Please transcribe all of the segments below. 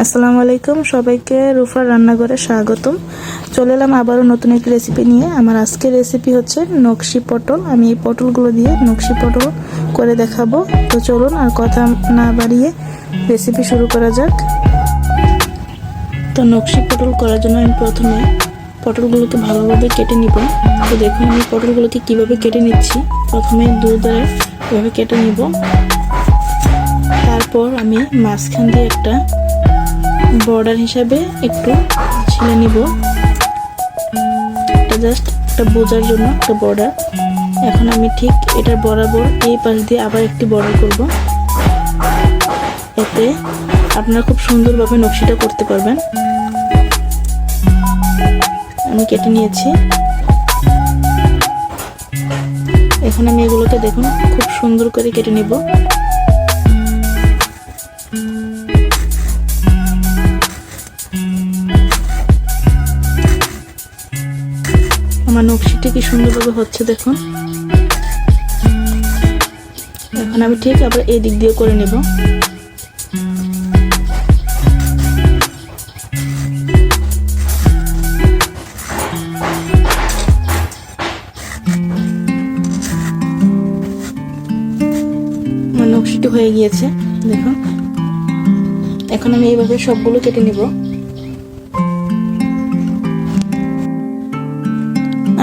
আসসালামু আলাইকুম, সবাইকে রুফার রান্নাঘরে স্বাগতম। চলে এলাম আবারও নতুন একটি রেসিপি নিয়ে। আমার আজকের রেসিপি হচ্ছে নকশি পটল। আমি এই পটলগুলো দিয়ে নকশি পটল করে দেখাবো। তো চলুন আর কথা না বাড়িয়ে রেসিপি শুরু করা যাক। তো নকশি পটল করার জন্য আমি প্রথমে পটলগুলোকে ভালোভাবে কেটে নিব। তো দেখুন, আমি পটলগুলোকে কীভাবে কেটে নিচ্ছি। প্রথমে দুধারে এভাবে কেটে নিব। তারপর আমি মাঝখান দিয়ে একটা বর্ডার হিসাবে একটু ছিলে নিব। এটা জাস্ট একটা বোঝার জন্য একটা বর্ডার। এখন আমি ঠিক এটার বরাবর এই পাশ দিয়ে আবার একটি বর্ডার করব। এতে আপনারা খুব সুন্দরভাবে নকশিটা করতে পারবেন। আমি কেটে নিয়েছি। এখন আমি এগুলোকে দেখুন, খুব সুন্দর করে কেটে নেব। আমার নকশিটা কি সুন্দরভাবে হচ্ছে দেখুন। এখন আমি ঠিক আবার এই দিক দিয়ে করে নেব। নকশিটি হয়ে গিয়েছে, দেখুন। এখন আমি এইভাবে সবগুলো কেটে নেব।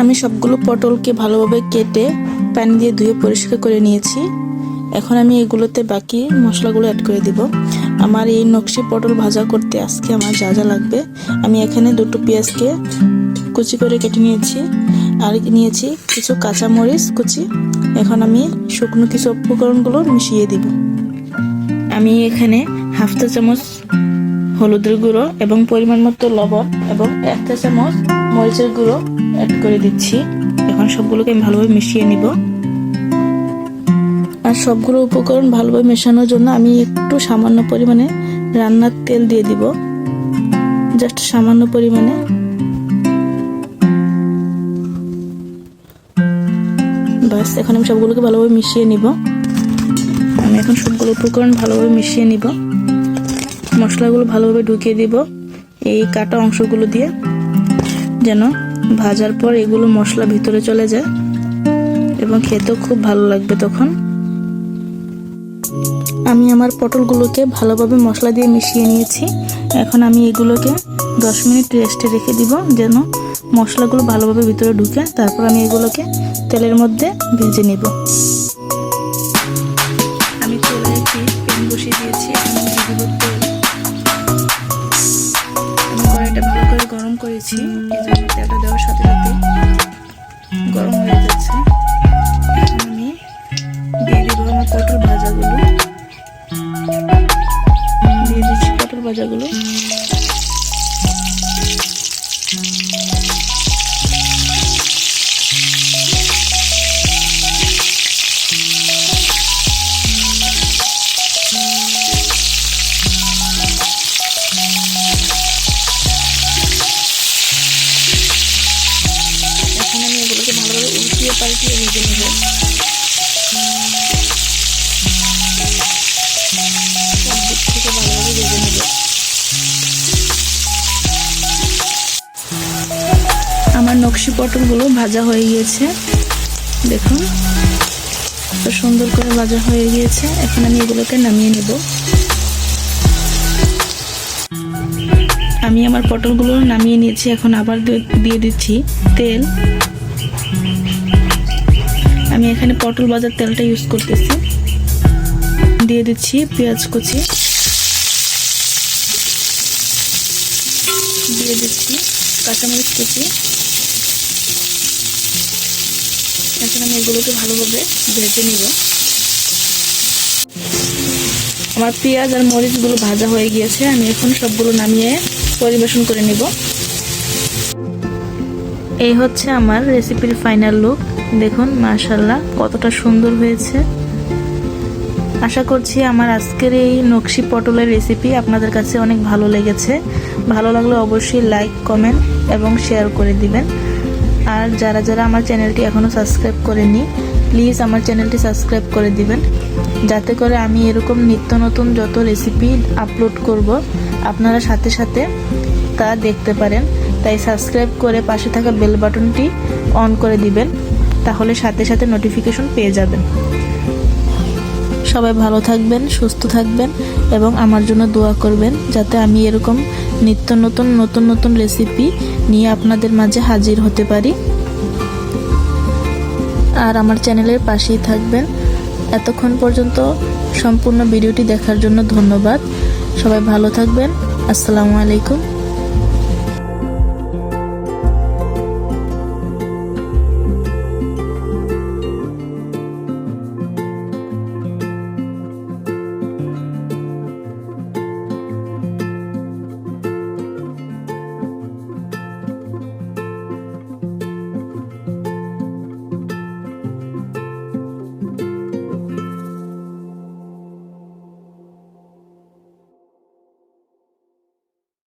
আমি সবগুলো পটলকে ভালোভাবে কেটে পানি দিয়ে ধুয়ে পরিষ্কার করে নিয়েছি। এখন আমি এগুলোতে বাকি মশলাগুলো অ্যাড করে দিব। আমার এই নকশি পটল ভাজা করতে আজকে আমার যা যা লাগবে, আমি এখানে দুটো পেঁয়াজকে কুচি করে কেটে নিয়েছি। আর নিয়েছি কিছু কাঁচামরিচ কুচি। এখন আমি শুকনো কিছু উপকরণগুলো মিশিয়ে দিব। আমি এখানে হাফ চা চামচ হলুদের গুঁড়ো এবং পরিমাণ মতো লবণ এবং এক চা চামচ মরিচের গুঁড়ো অ্যাড করে দিচ্ছি। এখন সবগুলোকে আমি ভালোভাবে মিশিয়ে নিব। আর সবগুলো উপকরণ ভালোভাবে মেশানোর জন্য আমি একটু সামান্য পরিমাণে রান্নার তেল দিয়ে দিব। জাস্ট সামান্য পরিমাণে। বাস এখন আমি সবগুলোকে ভালোভাবে মিশিয়ে নিব। আমি এখন সবগুলো উপকরণ ভালোভাবে মিশিয়ে নিব। মশলাগুলো ভালোভাবে ঢুকিয়ে দিব। এই কাটা অংশগুলো দিয়ে যেন ভাজার পর এগুলো মশলা ভিতরে চলে যায় এবং খেতেও খুব ভালো লাগবে তখন। আমি আমার পটলগুলোকে ভালোভাবে মশলা দিয়ে মিশিয়ে নিয়েছি। এখন আমি এগুলোকে দশ মিনিট রেস্টে রেখে দিব যেন মশলাগুলো ভালোভাবে ভিতরে ঢুকে। তারপর আমি এগুলোকে তেলের মধ্যে ভেজে নেব। করেছি। তেলটা দেওয়ার সাথে সাথে গরম হয়ে যাচ্ছে। আমি দিয়ে দিব পটল ভাজাগুলো। দিয়ে দিচ্ছি পটল ভাজাগুলো। উল্টিয়ে পাল্টিয়ে ভেজে নেব। আমার নকশি পটলগুলো ভাজা হয়ে গিয়েছে। দেখুন কত সুন্দর করে ভাজা হয়ে গিয়েছে। এখন আমি এগুলোকে নামিয়ে নেব। আমি আমার পটলগুলো নামিয়ে নিয়েছি। এখন আবার দিয়ে দিচ্ছি তেল। আমি এখানে পটল বাজার তেলটা ইউজ করতেছি। দিয়ে দিচ্ছি পেঁয়াজ কুচি। দিয়ে দিচ্ছি কাঁচামরিচ কুচি। এখন আমি এগুলোকে ভালোভাবে ভেজে নিব। আমার পেঁয়াজ আর মরিচগুলো ভাজা হয়ে গিয়েছে, আমি এখন সবগুলো নামিয়ে পরিবেশন করে নিব। এই হচ্ছে আমার রেসিপির ফাইনাল লুক দেখুন মাশাল্লাহ কতটা সুন্দর হয়েছে। আশা করছি আমার আজকের এই নকশি পটলের রেসিপি আপনাদের কাছে অনেক ভালো লেগেছে। ভালো লাগলে অবশ্যই লাইক কমেন্ট এবং শেয়ার করে দিবেন। আর যারা যারা আমার চ্যানেলটি এখনও সাবস্ক্রাইব করেনি প্লিজ আমার চ্যানেলটি সাবস্ক্রাইব করে দিবেন। যাতে করে আমি এরকম নিত্য নতুন যত রেসিপি আপলোড করব, আপনারা সাথে সাথে তা দেখতে পারেন। তাই সাবস্ক্রাইব করে পাশে থাকা বেল বাটনটি অন করে দিবেন। তাহলে সাথে সাথে নোটিফিকেশন পেয়ে যাবেন। সবাই ভালো থাকবেন, সুস্থ থাকবেন এবং আমার জন্য দোয়া করবেন যাতে আমি এরকম নিত্য নতুন নতুন নতুন রেসিপি নিয়ে আপনাদের মাঝে হাজির হতে পারি। আর আমার চ্যানেলের পাশেই থাকবেন। এতক্ষণ পর্যন্ত সম্পূর্ণ ভিডিওটি দেখার জন্য ধন্যবাদ। সবাই ভালো থাকবেন। আসসালামু আলাইকুম।